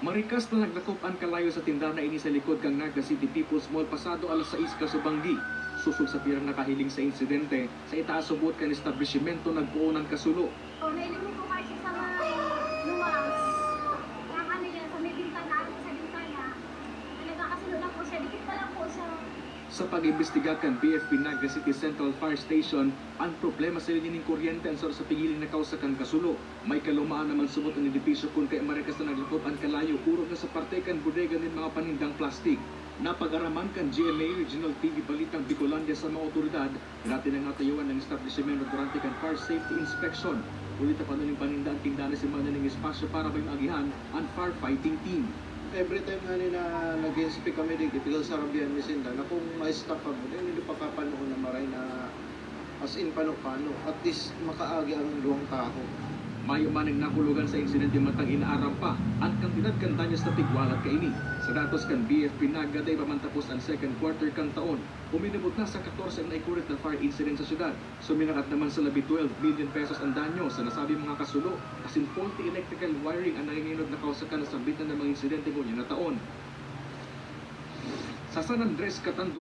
Marikas na naglakopan kalayo sa tindahan na ini sa likod kang Naga City People's Mall pasado alas 6 kasubanggi. Susog sa pirang nakahiling sa insidente, sa itaas subot kan establishmento nagpuunan kasulo. O, Sa pag-imbestiga kan PFP Naga City Central Fire Station, ang problema sa lining kuryente ang sa pigiling na kausakan kasulo. May kalumaan naman sumot ang edipisyo kung kay Marikas na naglakop ang kalayo, urog na sa parte kan bodega ng mga panindang plastik. Napag-araman kan GMA Regional TV Balitang Bicolandia sa mga otoridad, natin ang natayuan ng establishmento durante kan fire safety inspection. Ulit pa nun yung paninda ang tindahan si mga ng espasyo para may maagihan ang firefighting team. Every time nga nila nag-speak kami di typical sa Arabian Misinda na kung may stock ka mo, then hindi pa kapanoon na maray na as in pano-pano. At least makaagi ang luwang tao. Mayo man ang nakulugan sa insidente matang inaaram pa ang kantidad kan danyos na tigwalat kaini. Sa datos kan BFP nagaday pa man tapos ang second quarter kan taon. Uminabot na sa 14 na ikurit na fire incident sa syudad. Suminakat naman sa labi 12 million pesos ang danyo sa nasabi mga kasulo. Asin faulty electrical wiring ang nanginginod na kausakan na sabitan ng mga insidente mo na taon. Sa San Andres, Katando,